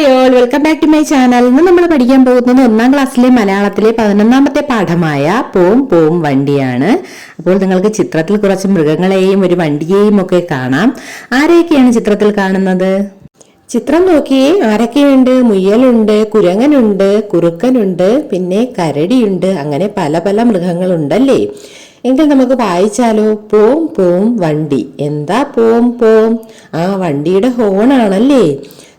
Hi all welcome back to my channel ഇന്ന് നമ്മൾ പഠിക്കാൻ പോകുന്നത് ഒന്നാം ക്ലാസ്സിലെ മലയാളത്തിലെ പതിനൊന്നാമത്തെ പാഠമായ പോം പോം വണ്ടിയാണ്. അപ്പോൾ നിങ്ങൾക്ക് ചിത്രത്തിൽ കുറച്ച് മൃഗങ്ങളെയും ഒരു വണ്ടിയെയും ഒക്കെ കാണാം. ആരെയൊക്കെയാണ് ചിത്രത്തിൽ കാണുന്നത്? ചിത്രം നോക്കിയേ ആരൊക്കെയുണ്ട്? മുയലുണ്ട് കുരങ്ങനുണ്ട് കുറുക്കനുണ്ട് പിന്നെ കരടിയുണ്ട് അങ്ങനെ പല പല മൃഗങ്ങളുണ്ടല്ലേ? എങ്കിൽ നമുക്ക് വായിച്ചാലോ? പോം പോം വണ്ടി. എന്താ പോം പോം? ആ വണ്ടിയുടെ ഹോണാണല്ലേ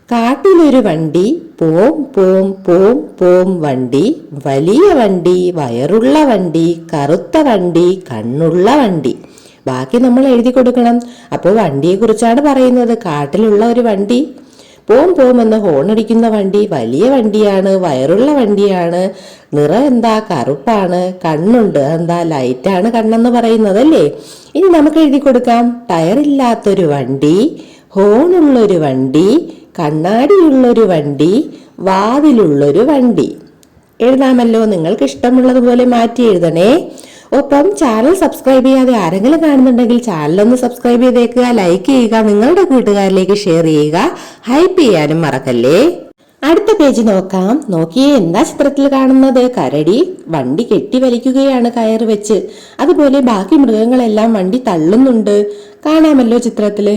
കാട്ടിലൊരു വണ്ടി പോം പോം പോം പോം വണ്ടി വലിയ വണ്ടി വയറുള്ള വണ്ടി കറുത്ത വണ്ടി കണ്ണുള്ള വണ്ടി. ബാക്കി നമ്മൾ എഴുതി കൊടുക്കണം. അപ്പോൾ വണ്ടിയെ കുറിച്ചാണ് പറയുന്നത്. കാട്ടിലുള്ള ഒരു വണ്ടി. പോം പോം എന്ന് ഹോണടിക്കുന്ന വണ്ടി വലിയ വണ്ടിയാണ് വയറുള്ള വണ്ടിയാണ് നിറം എന്താ കറുപ്പാണ് കണ്ണുണ്ട് എന്താ ലൈറ്റാണ് കണ്ണെന്ന് പറയുന്നത് അല്ലേ ഇനി നമുക്ക് എഴുതി കൊടുക്കാം. ടയറില്ലാത്തൊരു വണ്ടി ഹോണുള്ളൊരു വണ്ടി കണ്ണാടിയുള്ളൊരു വണ്ടി വാതിലുള്ളൊരു വണ്ടി. എഴുതാമല്ലോ? നിങ്ങൾക്ക് ഇഷ്ടമുള്ളതുപോലെ മാറ്റി എഴുതണേ. ഒപ്പം ചാനൽ സബ്സ്ക്രൈബ് ചെയ്യാതെ ആരെങ്കിലും കാണുന്നുണ്ടെങ്കിൽ ചാനലൊന്ന് സബ്സ്ക്രൈബ് ചെയ്തേക്കുക ലൈക്ക് ചെയ്യുക നിങ്ങളുടെ കൂട്ടുകാരിലേക്ക് ഷെയർ ചെയ്യുക ഹൈപ്പ് ചെയ്യാനും മറക്കല്ലേ? അടുത്ത പേജ് നോക്കാം. നോക്കിയേ എന്താ ചിത്രത്തിൽ കാണുന്നത്? കരടി വണ്ടി കെട്ടി വലിക്കുകയാണ് കയറ് വെച്ച്. അതുപോലെ ബാക്കി മൃഗങ്ങളെല്ലാം വണ്ടി തള്ളുന്നുണ്ട്. കാണാമല്ലോ ചിത്രത്തിൽ.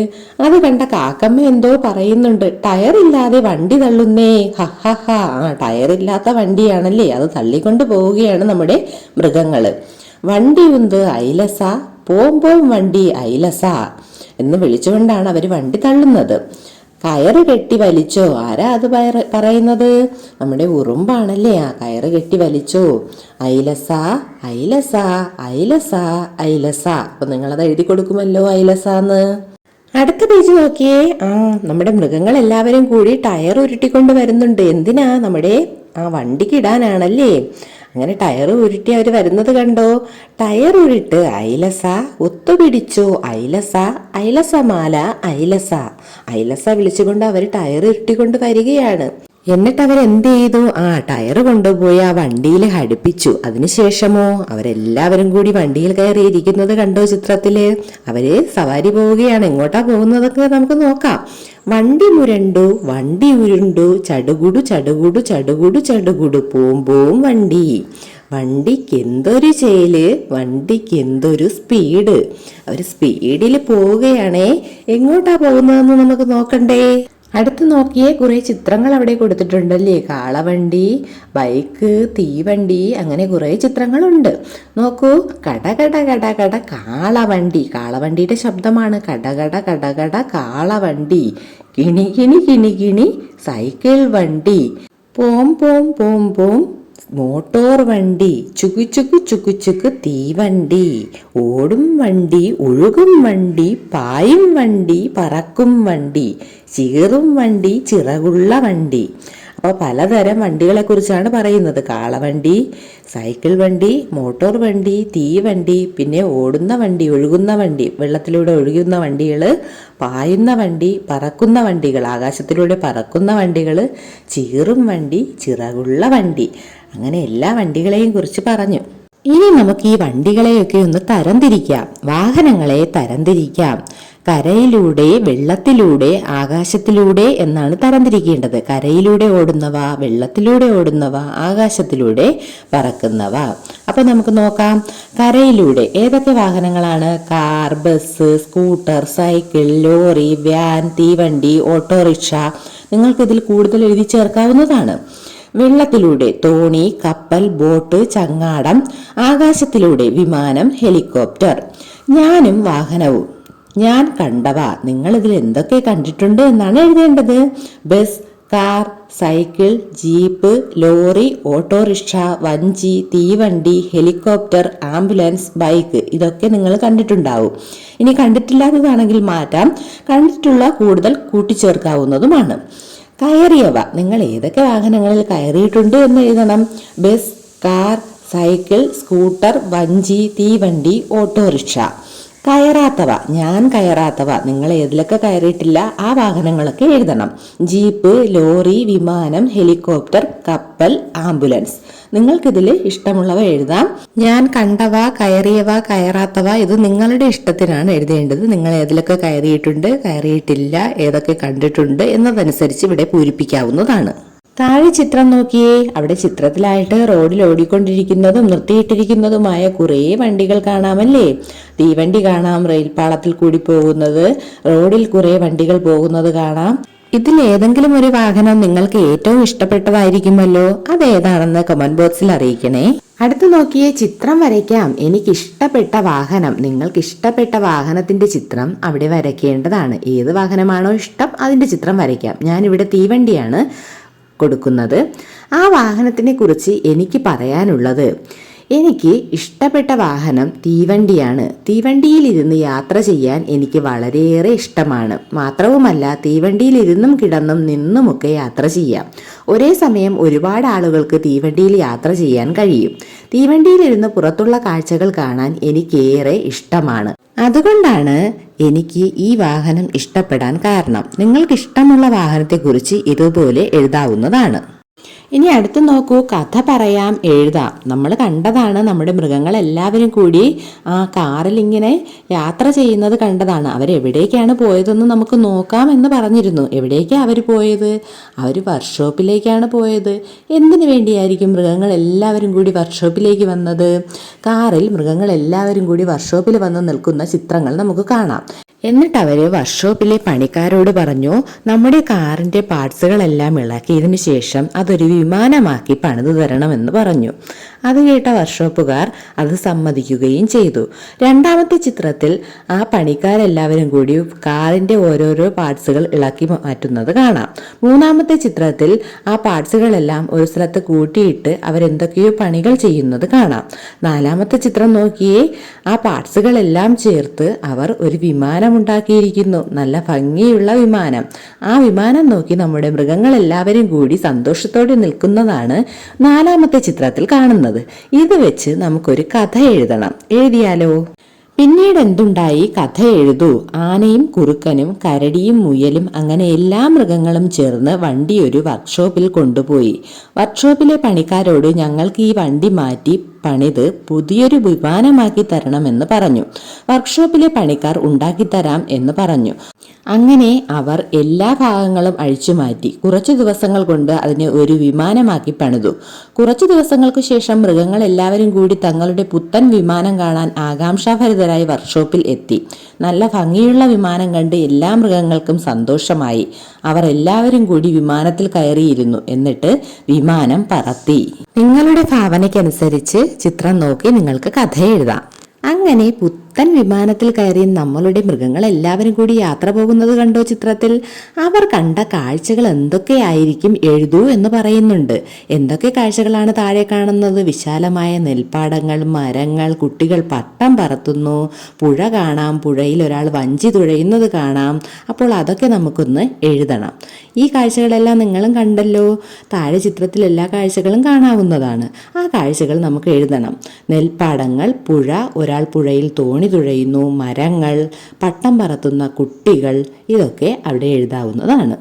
അത് കണ്ട കാക്കമ്മ എന്തോ പറയുന്നുണ്ട്. ടയർ ഇല്ലാതെ വണ്ടി തള്ളുന്നേ. ഹഹഹ ആ ടയർ ഇല്ലാത്ത വണ്ടിയാണല്ലേ? അത് തള്ളിക്കൊണ്ട് പോവുകയാണ് നമ്മുടെ മൃഗങ്ങൾ. വണ്ടി ഉണ്ട് ഐലസ പോം പോം വണ്ടി ഐലസ എന്ന് വിളിച്ചുകൊണ്ടാണ് അവർ വണ്ടി തള്ളുന്നത്. കയറ് കെട്ടി വലിച്ചോ? ആരാ അത് പറയുന്നത്? നമ്മുടെ ഉറുമ്പാണല്ലേ ആ കയറ് കെട്ടി വലിച്ചോ? ഐലസ ഐലസ ഐലസ ഐലസ അപ്പൊ നിങ്ങളത് എഴുതി കൊടുക്കുമല്ലോ ഐലസാന്ന് അടുത്ത പേജ് നോക്കിയേ. ആ നമ്മുടെ മൃഗങ്ങൾ എല്ലാവരും കൂടി ടയർ ഉരുട്ടിക്കൊണ്ട് വരുന്നുണ്ട്. എന്തിനാ? നമ്മുടെ ആ വണ്ടിക്ക് ഇടാനാണല്ലേ. അങ്ങനെ ടയർ ഉരുട്ടി അവർ വരുന്നത് കണ്ടോ? ടയർ ഉരുട്ട് ഐലസ ഒത്തുപിടിച്ചോ ഐലസ ഐലസ മാല ഐലസ ഐലസ വിളിച്ചുകൊണ്ട് അവർ ടയർ ഉരുട്ടിക്കൊണ്ട് വരികയാണ്. എന്നിട്ട് അവരെന്ത് ചെയ്തു ആ ടയർ കൊണ്ടുപോയി ആ വണ്ടിയിൽ ഘടിപ്പിച്ചു അതിനുശേഷമോ അവരെല്ലാവരും കൂടി വണ്ടിയിൽ കയറി ഇരിക്കുന്നത് കണ്ടോ ചിത്രത്തിൽ അവർ സവാരി പോവുകയാണ്. എങ്ങോട്ടാ പോകുന്നതൊക്കെ നമുക്ക് നോക്കാം. വണ്ടി മുരണ്ടു വണ്ടി ഉരുണ്ടു ചടുകുടു ചടുകുടു ചടുകുടു ചടുകുടു പോവും പോവും വണ്ടി. വണ്ടിക്ക് എന്തൊരു ചേൽ വണ്ടിക്ക് എന്തൊരു സ്പീഡ്. അവർ സ്പീഡിൽ പോവുകയാണേ. എങ്ങോട്ടാ പോകുന്നതെന്ന് നമുക്ക് നോക്കണ്ടേ? അടുത്ത് നോക്കിയേ കുറേ ചിത്രങ്ങൾ അവിടെ കൊടുത്തിട്ടുണ്ടല്ലേ? കാളവണ്ടി ബൈക്ക് തീവണ്ടി അങ്ങനെ കുറേ ചിത്രങ്ങളുണ്ട്. നോക്കൂ കട കട കട കട കാളവണ്ടി. കാളവണ്ടിയുടെ ശബ്ദമാണ് കട കട കട കട കാളവണ്ടി. കിണി കിണി കിണി കിണി സൈക്കിൾ വണ്ടി. പോം പോം പോം പോം മോട്ടോർ വണ്ടി. ചുക്കു ചുക്കു ചുക്കു ചുക്കു തീവണ്ടി. ഓടും വണ്ടി ഒഴുകും വണ്ടി പായും വണ്ടി പറക്കും വണ്ടി. ചീറും വണ്ടി ചിറകുള്ള വണ്ടി. അപ്പോൾ പലതരം വണ്ടികളെ കുറിച്ചാണ് പറയുന്നത്. കാളവണ്ടി സൈക്കിൾ വണ്ടി മോട്ടോർ വണ്ടി തീവണ്ടി പിന്നെ ഓടുന്ന വണ്ടി ഒഴുകുന്ന വണ്ടി വെള്ളത്തിലൂടെ ഒഴുകുന്ന വണ്ടികൾ പായുന്ന വണ്ടി പറക്കുന്ന വണ്ടികൾ ആകാശത്തിലൂടെ പറക്കുന്ന വണ്ടികൾ ചീറും വണ്ടി ചിറകുള്ള വണ്ടി. അങ്ങനെ എല്ലാ വണ്ടികളെയും കുറിച്ച് പറഞ്ഞു. ഇനി നമുക്ക് ഈ വണ്ടികളെയൊക്കെ ഒന്ന് തരംതിരിക്കാം. വാഹനങ്ങളെ തരംതിരിക്കാം. കരയിലൂടെ വെള്ളത്തിലൂടെ ആകാശത്തിലൂടെ എന്നാണ് തരംതിരിക്കേണ്ടത്. കരയിലൂടെ ഓടുന്നവ വെള്ളത്തിലൂടെ ഓടുന്നവ ആകാശത്തിലൂടെ പറക്കുന്നവ. അപ്പൊ നമുക്ക് നോക്കാം. കരയിലൂടെ ഏതൊക്കെ വാഹനങ്ങളാണ്? Car bus scooter cycle lorry van തീവണ്ടി ഓട്ടോറിക്ഷ. നിങ്ങൾക്ക് ഇതിൽ കൂടുതൽ എഴുതി ചേർക്കാവുന്നതാണ്. വെള്ളത്തിലൂടെ തോണി കപ്പൽ ബോട്ട് ചങ്ങാടം ആകാശത്തിലൂടെ വിമാനം ഹെലികോപ്റ്റർ. ഞാനും വാഹനവും. ഞാൻ കണ്ടവ. നിങ്ങൾ ഇതിൽ എന്തൊക്കെ കണ്ടിട്ടുണ്ട് എന്നാണ് എഴുതേണ്ടത്. Bus car cycle jeep lorry autorickshaw വഞ്ചി തീവണ്ടി ഹെലികോപ്റ്റർ ആംബുലൻസ് ബൈക്ക്. ഇതൊക്കെ നിങ്ങൾ കണ്ടിട്ടുണ്ടാവും. ഇനി കണ്ടിട്ടില്ലാത്തതാണെങ്കിൽ മാറ്റാം. കണ്ടിട്ടുള്ള കൂടുതൽ കൂട്ടിച്ചേർക്കാവുന്നതുമാണ്. കയറിയവ. നിങ്ങൾ ഏതൊക്കെ വാഹനങ്ങളിൽ കയറിയിട്ടുണ്ട് എന്ന് എഴുതണം. ബസ് കാർ സൈക്കിൾ സ്കൂട്ടർ വഞ്ചി തീവണ്ടി ഓട്ടോറിക്ഷ. കയറാത്തവ. ഞാൻ കയറാത്തവ. നിങ്ങൾ ഏതിലൊക്കെ കയറിയിട്ടില്ല ആ വാഹനങ്ങളൊക്കെ എഴുതണം. ജീപ്പ് ലോറി വിമാനം ഹെലികോപ്റ്റർ കപ്പൽ ആംബുലൻസ്. നിങ്ങൾക്കിതിൽ ഇഷ്ടമുള്ളവ എഴുതാം. ഞാൻ കണ്ടവ കയറിയവ കയറാത്തവ ഇത് നിങ്ങളുടെ ഇഷ്ടത്തിനാണ് എഴുതേണ്ടത്. നിങ്ങൾ ഏതിലൊക്കെ കയറിയിട്ടുണ്ട് കയറിയിട്ടില്ല ഏതൊക്കെ കണ്ടിട്ടുണ്ട് എന്നതനുസരിച്ച് ഇവിടെ പൂരിപ്പിക്കാവുന്നതാണ്. താഴെ ചിത്രം നോക്കിയേ അവിടെ ചിത്രത്തിലായിട്ട് റോഡിൽ ഓടിക്കൊണ്ടിരിക്കുന്നതും നിർത്തിയിട്ടിരിക്കുന്നതുമായ കുറേ വണ്ടികൾ കാണാമല്ലേ? തീവണ്ടി കാണാം റെയിൽപാളത്തിൽ കൂടി പോകുന്നത് റോഡിൽ കുറേ വണ്ടികൾ പോകുന്നത് കാണാം. ഇതിൽ ഏതെങ്കിലും ഒരു വാഹനം നിങ്ങൾക്ക് ഏറ്റവും ഇഷ്ടപ്പെട്ടതായിരിക്കുമല്ലോ? അതേതാണെന്ന് കമന്റ് ബോക്സിൽ അറിയിക്കണേ. അടുത്ത് നോക്കിയേ ചിത്രം വരയ്ക്കാം. എനിക്ക് ഇഷ്ടപ്പെട്ട വാഹനം നിങ്ങൾക്ക് ഇഷ്ടപ്പെട്ട വാഹനത്തിന്റെ ചിത്രം അവിടെ വരയ്ക്കേണ്ടതാണ്. ഏത് വാഹനമാണോ ഇഷ്ടം അതിന്റെ ചിത്രം വരയ്ക്കാം. ഞാനിവിടെ തീവണ്ടിയാണ്. കൊടുക്കുന്നത്. ആ വാഹനത്തിനെ കുറിച്ച് എനിക്ക് പറയാനുള്ളത്. എനിക്ക് ഇഷ്ടപ്പെട്ട വാഹനം തീവണ്ടിയാണ്. തീവണ്ടിയിലിരുന്ന് യാത്ര ചെയ്യാൻ എനിക്ക് വളരെയേറെ ഇഷ്ടമാണ്. മാത്രവുമല്ല തീവണ്ടിയിലിരുന്നും കിടന്നും നിന്നുമൊക്കെ യാത്ര ചെയ്യാം. ഒരേ സമയം ഒരുപാട് ആളുകൾക്ക് തീവണ്ടിയിൽ യാത്ര ചെയ്യാൻ കഴിയും. തീവണ്ടിയിലിരുന്ന് പുറത്തുള്ള കാഴ്ചകൾ കാണാൻ എനിക്കേറെ ഇഷ്ടമാണ്. അതുകൊണ്ടാണ് എനിക്ക് ഈ വാഹനം ഇഷ്ടപ്പെടാൻ കാരണം. നിങ്ങൾക്ക് ഇഷ്ടമുള്ള വാഹനത്തെക്കുറിച്ച് ഇതുപോലെ എഴുതാവുന്നതാണ്. ഇനി അടുത്ത് നോക്കൂ കഥ പറയാം എഴുതാം. നമ്മൾ കണ്ടതാണ് നമ്മുടെ മൃഗങ്ങളെല്ലാവരും കൂടി ആ കാറിൽ ഇങ്ങനെ യാത്ര ചെയ്യുന്നത് കണ്ടതാണ്. അവരെവിടേക്കാണ് പോയതെന്ന് നമുക്ക് നോക്കാം എന്ന് പറഞ്ഞിരുന്നു. എവിടേക്കാണ് അവർ പോയത്? അവർ വർക്ക്ഷോപ്പിലേക്കാണ് പോയത്. എന്തിനു വേണ്ടിയായിരിക്കും മൃഗങ്ങൾ എല്ലാവരും കൂടി വർക്ക്ഷോപ്പിലേക്ക് വന്നത്? കാറിൽ മൃഗങ്ങൾ എല്ലാവരും കൂടി വർക്ക്ഷോപ്പിൽ വന്ന് നിൽക്കുന്ന ചിത്രങ്ങൾ നമുക്ക് കാണാം. എന്നിട്ട് അവർ വർക്ക്ഷോപ്പിലെ പണിക്കാരോട് പറഞ്ഞു നമ്മുടെ കാറിന്റെ പാർട്സുകളെല്ലാം ഇളക്കിയതിനു ശേഷം അതൊരു വിമാനമാക്കി പണിതു തരണമെന്ന് പറഞ്ഞു അത് കേട്ട വർക്ക്ഷോപ്പുകാർ അത് സമ്മതിക്കുകയും ചെയ്തു. രണ്ടാമത്തെ ചിത്രത്തിൽ ആ പണിക്കാരെല്ലാവരും കൂടി കാറിന്റെ ഓരോരോ പാർട്സുകൾ ഇളക്കി മാറ്റുന്നത് കാണാം. മൂന്നാമത്തെ ചിത്രത്തിൽ ആ പാർട്സുകളെല്ലാം ഒരു സ്ഥലത്ത് കൂട്ടിയിട്ട് അവരെന്തൊക്കെയോ പണികൾ ചെയ്യുന്നത് കാണാം. നാലാമത്തെ ചിത്രം നോക്കിയേ ആ പാർട്സുകളെല്ലാം ചേർത്ത് അവർ ഒരു വിമാനം ഉണ്ടാക്കിയിരിക്കുന്നു നല്ല ഭംഗിയുള്ള വിമാനം. ആ വിമാനം നോക്കി നമ്മുടെ മൃഗങ്ങൾ എല്ലാവരും കൂടി സന്തോഷത്തോടെ നിൽക്കുന്നതാണ് നാലാമത്തെ ചിത്രത്തിൽ കാണുന്നത്. ഇത് വെച്ച് നമുക്കൊരു കഥ എഴുതണം. എഴുതിയാലോ? പിന്നീട് എന്തുണ്ടായി? കഥ എഴുതൂ. ആനയും കുറുക്കനും കരടിയും മുയലും അങ്ങനെ എല്ലാ മൃഗങ്ങളും ചേർന്ന് വണ്ടി ഒരു വർക്ക്ഷോപ്പിൽ കൊണ്ടുപോയി. വർക്ക്ഷോപ്പിലെ പണിക്കാരോട് ഞങ്ങൾക്ക് ഈ വണ്ടി മാറ്റി പണിത് പുതിയൊരു വിമാനമാക്കി തരണമെന്ന് പറഞ്ഞു. വർക്ക്ഷോപ്പിലെ പണിക്കാർ ഉണ്ടാക്കിത്തരാം എന്ന് പറഞ്ഞു. അങ്ങനെ അവർ എല്ലാ ഭാഗങ്ങളും അഴിച്ചു മാറ്റി. കുറച്ചു ദിവസങ്ങൾ കൊണ്ട് അതിനെ ഒരു വിമാനമാക്കി പണിതു. കുറച്ചു ദിവസങ്ങൾക്ക് ശേഷം മൃഗങ്ങൾ എല്ലാവരും കൂടി തങ്ങളുടെ പുത്തൻ വിമാനം കാണാൻ ആകാംക്ഷാഭരിതരായി വർക്ക്ഷോപ്പിൽ എത്തി. നല്ല ഭംഗിയുള്ള വിമാനം കണ്ട് എല്ലാ മൃഗങ്ങൾക്കും സന്തോഷമായി. അവർ എല്ലാവരും കൂടി വിമാനത്തിൽ കയറിയിരുന്നു. എന്നിട്ട് വിമാനം പറത്തി. നിങ്ങളുടെ ഭാവനയ്ക്കനുസരിച്ച് ചിത്രം നോക്കി നിങ്ങൾക്ക് കഥ എഴുതാം അങ്ങനെ പുത്തൻ വിമാനത്തിൽ കയറി നമ്മളുടെ മൃഗങ്ങൾ എല്ലാവരും കൂടി യാത്ര പോകുന്നത് കണ്ടോ ചിത്രത്തിൽ? അവർ കണ്ട കാഴ്ചകൾ എന്തൊക്കെയായിരിക്കും എഴുതൂ എന്ന് പറയുന്നുണ്ട്. എന്തൊക്കെ കാഴ്ചകളാണ് താഴെ കാണുന്നത്? വിശാലമായ നെൽപ്പാടങ്ങൾ മരങ്ങൾ കുട്ടികൾ പട്ടം പറത്തുന്നു. പുഴ കാണാം പുഴയിൽ ഒരാൾ വഞ്ചി തുഴയുന്നത് കാണാം. അപ്പോൾ അതൊക്കെ നമുക്കൊന്ന് എഴുതണം. ഈ കാഴ്ചകളെല്ലാം നിങ്ങളും കണ്ടല്ലോ? താഴെ ചിത്രത്തിൽ എല്ലാ കാഴ്ചകളും കാണാവുന്നതാണ്. ആ കാഴ്ചകൾ നമുക്ക് എഴുതണം. നെൽപ്പാടങ്ങൾ പുഴ ഒരാൾ പുഴയിൽ തോണി തുഴയുന്നു മരങ്ങൾ പട്ടം പറത്തുന്ന കുട്ടികൾ ഇതൊക്കെ അവിടെ എഴുതാവുന്നതാണ്.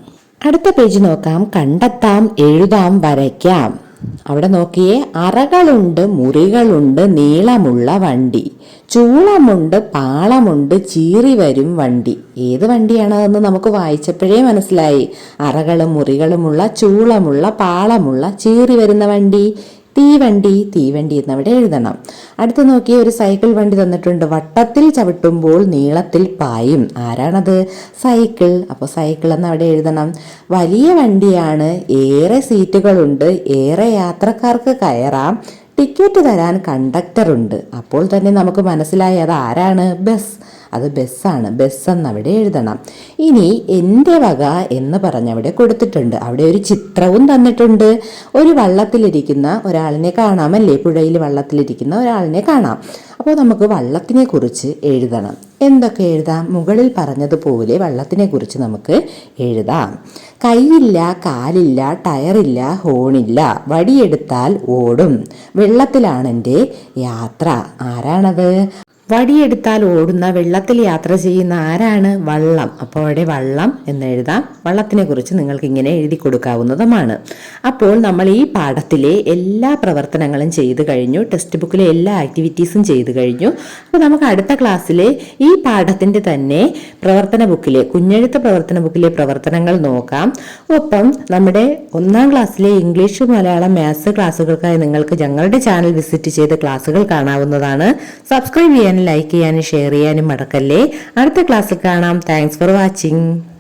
അടുത്ത പേജ് നോക്കാം. കണ്ടെത്താം എഴുതാം വരയ്ക്കാം. അവിടെ നോക്കിയേ അറകളുണ്ട് മുറികളുണ്ട് നീളമുള്ള വണ്ടി. ചൂളമുണ്ട് പാളമുണ്ട് ചീറി വരും വണ്ടി. ഏത് വണ്ടിയാണതെന്ന് നമുക്ക് വായിച്ചപ്പോഴേ മനസ്സിലായി. അറകളും മുറികളുമുള്ള ചൂളമുള്ള പാളമുള്ള ചീറി വരുന്ന വണ്ടി. തീവണ്ടി തീവണ്ടി എന്ന് അവിടെ എഴുതണം. അടുത്ത് നോക്കിയ ഒരു സൈക്കിൾ വണ്ടി തന്നിട്ടുണ്ട്. വട്ടത്തിൽ ചവിട്ടുമ്പോൾ നീളത്തിൽ പായും. ആരാണത്? സൈക്കിൾ. അപ്പോൾ സൈക്കിൾ എന്ന് അവിടെ എഴുതണം. വലിയ വണ്ടിയാണ്. ഏറെ സീറ്റുകളുണ്ട്. ഏറെ യാത്രക്കാർക്ക് കയറാം. ടിക്കറ്റ് തരാൻ കണ്ടക്ടറുണ്ട്. അപ്പോൾ തന്നെ നമുക്ക് മനസ്സിലായി അത് ആരാണ്? ബസ്. അത് ബസ്സാണ്. ബസ് എന്നവിടെ എഴുതണം. ഇനി എന്റെ വക എന്ന് പറഞ്ഞവിടെ കൊടുത്തിട്ടുണ്ട്. അവിടെ ഒരു ചിത്രവും തന്നിട്ടുണ്ട്. ഒരു വള്ളത്തിലിരിക്കുന്ന ഒരാളിനെ കാണാമല്ലേ? പുഴയിൽ വള്ളത്തിലിരിക്കുന്ന ഒരാളിനെ കാണാം. അപ്പോൾ നമുക്ക് വള്ളത്തിനെ കുറിച്ച് എഴുതണം. എന്തൊക്കെ എഴുതാം? മുകളിൽ പറഞ്ഞതുപോലെ വള്ളത്തിനെ കുറിച്ച് നമുക്ക് എഴുതാം. കൈയില്ല കാലില്ല ടയറില്ല ഹോണില്ല. വടിയെടുത്താൽ ഓടും. വെള്ളത്തിലാണെന്റെ യാത്ര. ആരാണത്? വടിയെടുത്താൽ ഓടുന്ന വെള്ളത്തിൽ യാത്ര ചെയ്യുന്ന ആരാണ്? വള്ളം. അപ്പോൾ അവിടെ വള്ളം എന്ന് എഴുതാം. വള്ളത്തിനെ കുറിച്ച് നിങ്ങൾക്ക് ഇങ്ങനെ എഴുതി കൊടുക്കാവുന്നതുമാണ്. അപ്പോൾ നമ്മൾ ഈ പാഠത്തിലെ എല്ലാ പ്രവർത്തനങ്ങളും ചെയ്തു കഴിഞ്ഞു. ടെക്സ്റ്റ് ബുക്കിലെ എല്ലാ ആക്ടിവിറ്റീസും ചെയ്തു കഴിഞ്ഞു. അപ്പോൾ നമുക്ക് അടുത്ത ക്ലാസ്സിലെ ഈ പാഠത്തിന്റെ തന്നെ പ്രവർത്തന ബുക്കിലെ കുഞ്ഞെഴുത്ത് പ്രവർത്തന ബുക്കിലെ പ്രവർത്തനങ്ങൾ നോക്കാം. ഒപ്പം നമ്മുടെ ഒന്നാം ക്ലാസ്സിലെ ഇംഗ്ലീഷ് മലയാളം മാത്സ് ക്ലാസ്സുകൾക്കായി നിങ്ങൾക്ക് ഞങ്ങളുടെ ചാനൽ വിസിറ്റ് ചെയ്ത് ക്ലാസ്സുകൾ കാണാവുന്നതാണ്. സബ്സ്ക്രൈബ് ചെയ്യാനും ലൈക്ക് ചെയ്യാനും ഷെയർ ചെയ്യാനും മറക്കല്ലേ. അടുത്ത ക്ലാസ്സിൽ കാണാം. Thanks for watching